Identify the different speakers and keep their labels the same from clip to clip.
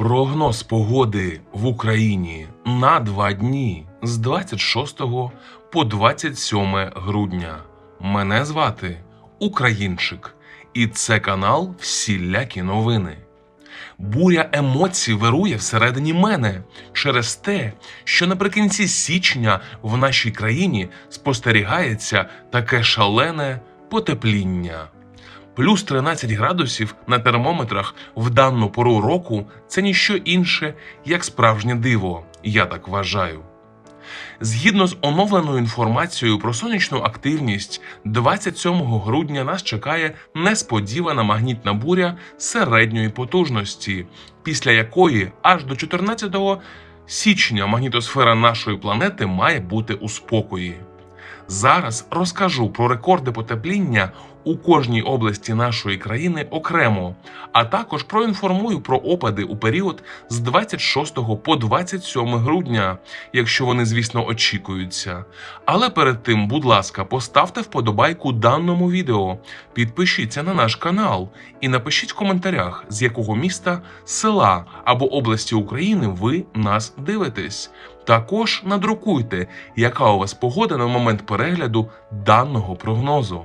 Speaker 1: Прогноз погоди в Україні на два дні з 26 по 27 грудня. Мене звати Українчик, і це канал Всілякі новини. Буря емоцій вирує всередині мене через те, що наприкінці січня в нашій країні спостерігається таке шалене потепління. Плюс 13 градусів на термометрах в дану пору року це ніщо інше, як справжнє диво, я так вважаю. Згідно з оновленою інформацією про сонячну активність, 27 грудня нас чекає несподівана магнітна буря середньої потужності, після якої аж до 14 січня магнітосфера нашої планети має бути у спокої. Зараз розкажу про рекорди потепління у кожній області нашої країни окремо, а також проінформую про опади у період з 26 по 27 грудня, якщо вони, звісно, очікуються. Але перед тим, будь ласка, поставте вподобайку даному відео, підпишіться на наш канал і напишіть в коментарях, з якого міста, села або області України ви нас дивитесь. Також надрукуйте, яка у вас погода на момент перегляду даного прогнозу.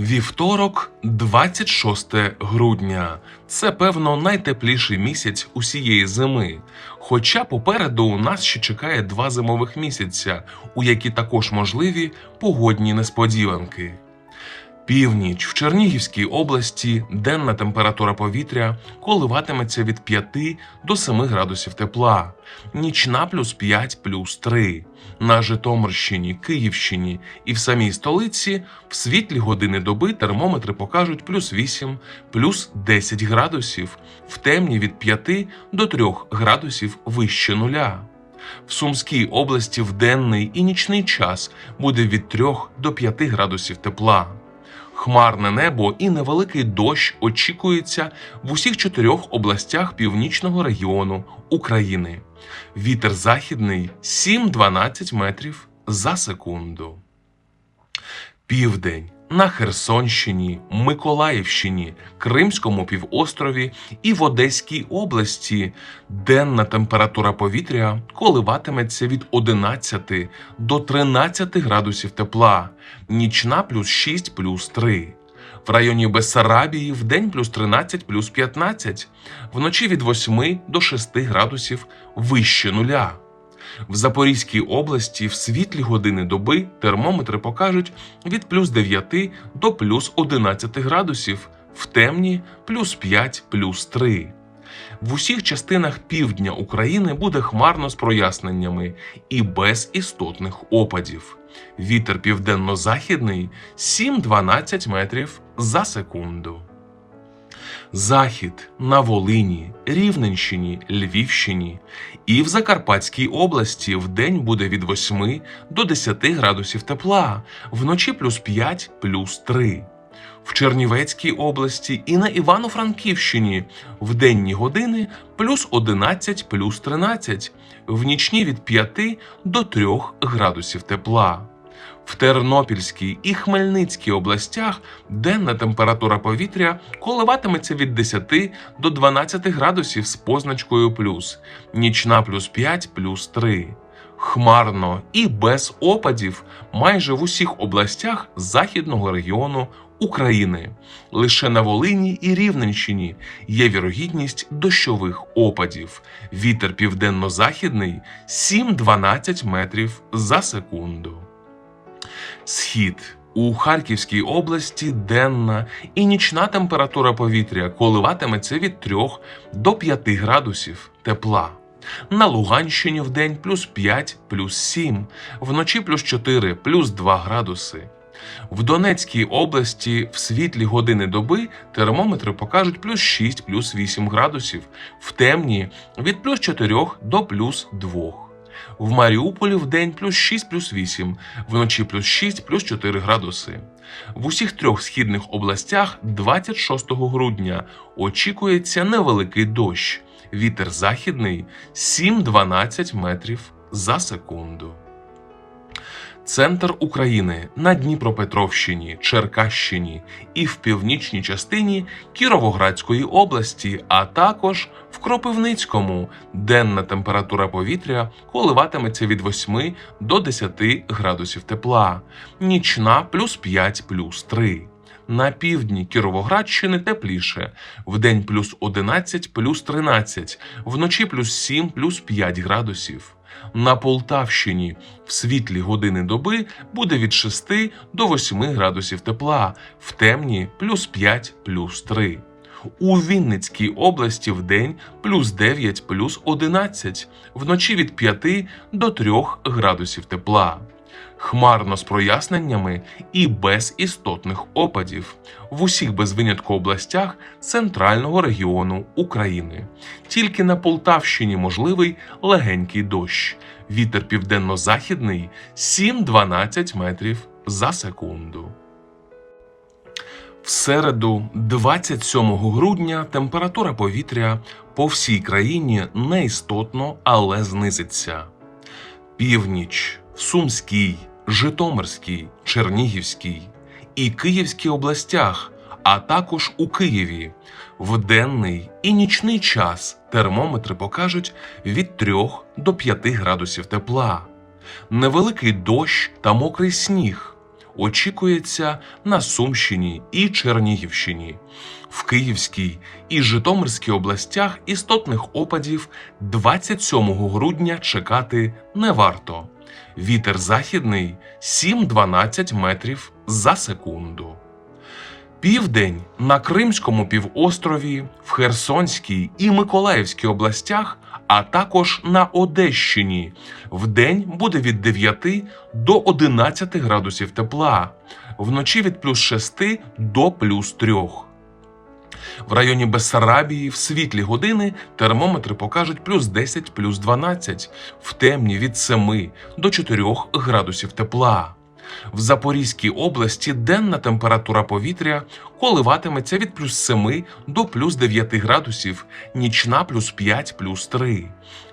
Speaker 1: Вівторок, 26 грудня. Це певно найтепліший місяць усієї зими. Хоча попереду у нас ще чекає два зимових місяця, у які також можливі погодні несподіванки. Північ в Чернігівській області денна температура повітря коливатиметься від 5 до 7 градусів тепла, нічна плюс 5 плюс 3. На Житомирщині, Київщині і в самій столиці в світлі години доби термометри покажуть плюс 8, плюс 10 градусів, в темні від 5 до 3 градусів вище нуля. В Сумській області в денний і нічний час буде від 3 до 5 градусів тепла. Хмарне небо і невеликий дощ очікується в усіх чотирьох областях північного регіону України. Вітер західний 7-12 метрів за секунду. Південь на Херсонщині, Миколаївщині, Кримському півострові і в Одеській області денна температура повітря коливатиметься від 11 до 13 градусів тепла, нічна плюс 6 плюс 3. В районі Бессарабії в день плюс 13 плюс 15, вночі від 8 до 6 градусів вище нуля. В Запорізькій області в світлі години доби термометри покажуть від плюс 9 до плюс 11 градусів, в темні плюс 5 плюс 3. В усіх частинах півдня України буде хмарно з проясненнями і без істотних опадів. Вітер південно-західний 7-12 метрів за секунду. Захід на Волині, Рівненщині, Львівщині і в Закарпатській області в день буде від 8 до 10 градусів тепла, вночі плюс 5 плюс 3. В Чернівецькій області і на Івано-Франківщині в денні години плюс 11 плюс 13, в нічні від 5 до 3 градусів тепла. В Тернопільській і Хмельницькій областях денна температура повітря коливатиметься від 10 до 12 градусів з позначкою плюс, нічна плюс 5 плюс 3. Хмарно і без опадів майже в усіх областях західного регіону України. Лише на Волині і Рівненщині є вірогідність дощових опадів. Вітер південно-західний 7-12 метрів за секунду. Схід у Харківській області денна і нічна температура повітря коливатиметься від 3 до 5 градусів тепла. На Луганщині в день плюс 5, плюс 7, вночі плюс 4, плюс 2 градуси. В Донецькій області в світлі години доби термометри покажуть плюс 6, плюс 8 градусів, в темні від плюс 4 до плюс 2. В Маріуполі в день плюс 6 плюс 8, вночі плюс 6 плюс 4 градуси. В усіх трьох східних областях 26 грудня очікується невеликий дощ. Вітер західний 7-12 метрів за секунду. Центр України на Дніпропетровщині, Черкащині і в північній частині Кіровоградської області, а також в Кропивницькому денна температура повітря коливатиметься від 8 до 10 градусів тепла, нічна плюс 5 плюс 3. На півдні Кіровоградщини тепліше, вдень плюс 11 плюс 13, вночі плюс 7 плюс 5 градусів. На Полтавщині в світлі години доби буде від 6 до 8 градусів тепла, в темні плюс 5 плюс 3. У Вінницькій області в день плюс 9 плюс 11, вночі від 5 до 3 градусів тепла. Хмарно з проясненнями і без істотних опадів в усіх без винятку областях центрального регіону України. Тільки на Полтавщині можливий легенький дощ. Вітер південно-західний 7-12 метрів за секунду. В середу, 27 грудня, температура повітря по всій країні неістотно, але знизиться. Північ Сумській, Житомирській, Чернігівській і Київській областях, а також у Києві. В денний і нічний час термометри покажуть від 3 до 5 градусів тепла. Невеликий дощ та мокрий сніг очікується на Сумщині і Чернігівщині. В Київській і Житомирській областях істотних опадів 27 грудня чекати не варто. Вітер західний 7-12 метрів за секунду. Південь на Кримському півострові, в Херсонській і Миколаївській областях, а також на Одещині. Вдень буде від 9 до 11 градусів тепла, вночі від плюс 6 до плюс 3. В районі Бессарабії в світлі години термометри покажуть плюс 10, плюс 12, в темні від 7 до 4 градусів тепла. В Запорізькій області денна температура повітря коливатиметься від плюс 7 до плюс 9 градусів, нічна плюс 5 плюс 3.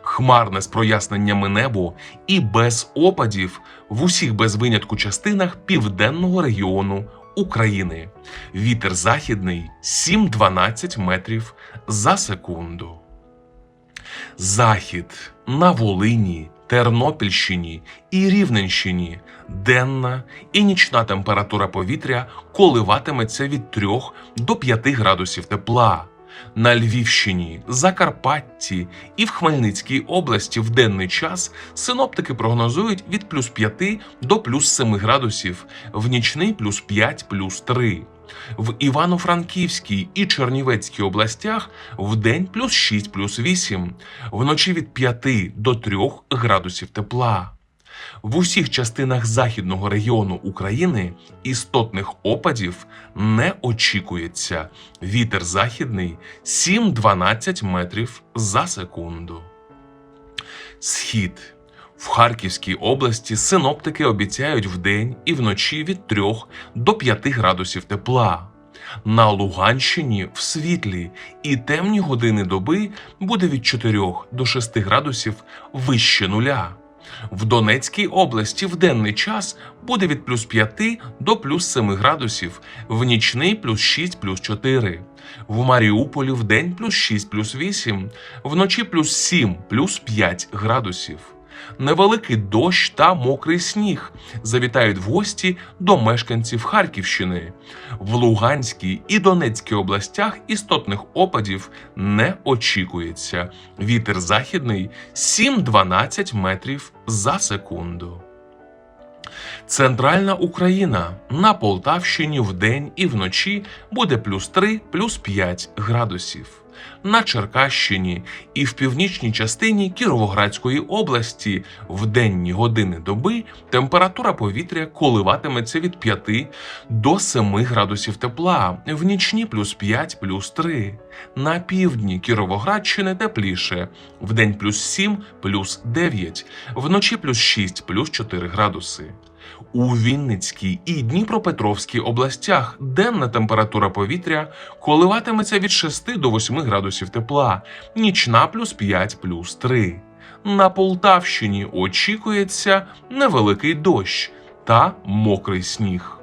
Speaker 1: Хмарне з проясненнями небо і без опадів в усіх без винятку частинах південного регіону України. Вітер західний 7-12 метрів за секунду. Захід на Волині, Тернопільщині і Рівненщині денна і нічна температура повітря коливатиметься від 3 до 5 градусів тепла. На Львівщині, Закарпатті і в Хмельницькій області в денний час синоптики прогнозують від плюс 5 до плюс 7 градусів, в нічний плюс 5 плюс 3. В Івано-Франківській і Чернівецькій областях в день плюс 6 плюс 8, вночі від 5 до 3 градусів тепла. В усіх частинах західного регіону України істотних опадів не очікується. Вітер західний 7-12 метрів за секунду. Схід в Харківській області синоптики обіцяють вдень і вночі від 3 до 5 градусів тепла. На Луганщині в світлі і темні години доби буде від 4 до 6 градусів вище нуля. В Донецькій області в денний час буде від плюс 5 до плюс 7 градусів, в нічний плюс 6 плюс 4. В Маріуполі в день плюс 6 плюс 8, вночі плюс 7 плюс 5 градусів. Невеликий дощ та мокрий сніг завітають в гості до мешканців Харківщини. В Луганській і Донецькій областях істотних опадів не очікується. Вітер західний 7-12 метрів за секунду. Центральна Україна на Полтавщині вдень і вночі буде плюс 3, плюс 5 градусів. На Черкащині і в північній частині Кіровоградської області в денні години доби температура повітря коливатиметься від 5 до 7 градусів тепла, в нічні плюс 5, плюс 3. На півдні Кіровоградщини тепліше, в день плюс 7, плюс 9, вночі плюс 6, плюс 4 градуси. У Вінницькій і Дніпропетровській областях денна температура повітря коливатиметься від 6 до 8 градусів тепла, нічна плюс 5 плюс 3. На Полтавщині очікується невеликий дощ та мокрий сніг.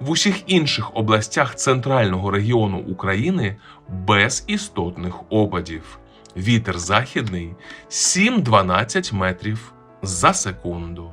Speaker 1: В усіх інших областях центрального регіону України без істотних опадів. Вітер західний 7-12 метрів за секунду.